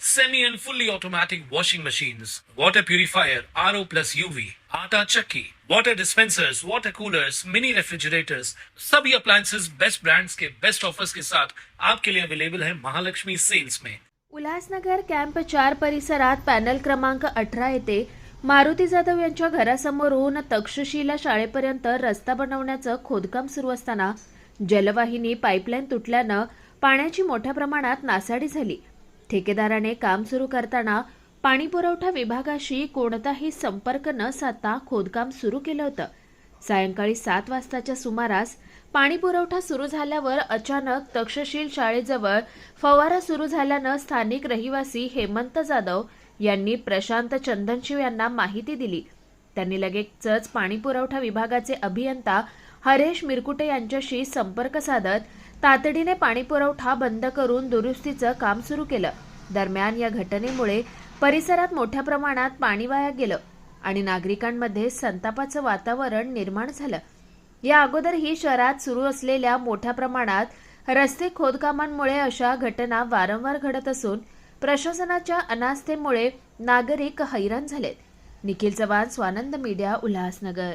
semi and fully automatic washing machines, water purifier, RO plus UV, आटा चक्की, water dispensers, water coolers, mini refrigerators, सभी appliances. Best brands के best offers के साथ आपके लिए अवेलेबल है महालक्ष्मी सेल्स में उल्हासनगर कॅम्प चार परिसरात पॅनल क्रमांक अठरा येथे मारुती जाधव यांच्या घरासमोरून तक्षशिला शाळेपर्यंत रस्ता बनवण्याचं खोदकाम सुरू असताना जलवाहिनी पाईपलाईन तुटल्यानं पाण्याची मोठ्या प्रमाणात नासाडी झाली. ठेकेदाराने काम सुरू करताना पाणी पुरवठा विभागाशी कोणताही संपर्क न साधता खोदकाम सुरू केलं होतं. सायंकाळी सात वाजताच्या सुमारास पाणी पुरवठा सुरू झाल्यावर अचानक तक्षशील शाळेजवळ फवारा सुरू झाल्यानं स्थानिक रहिवासी हेमंत जाधव यांनी प्रशांत चंदनशिव यांना माहिती दिली. त्यांनी लगेचच पाणी पुरवठा विभागाचे अभियंता हरेश मिरकुटे यांच्याशी संपर्क साधत तातडीने पाणी पुरवठा बंद करून दुरुस्तीचं काम सुरू केलं. दरम्यान या घटनेमुळे परिसरात मोठ्या प्रमाणात पाणी वाया गेलं आणि नागरिकांमध्ये संतापाचं वातावरण निर्माण झालं. या अगोदरही शहरात सुरू असलेल्या मोठ्या प्रमाणात रस्ते खोदकामांमुळे अशा घटना वारंवार घडत असून प्रशासनाच्या अनास्थेमुळे नागरिक हैराण झालेत. निखिल चव्हाण स्वानंद मीडिया उल्हासनगर.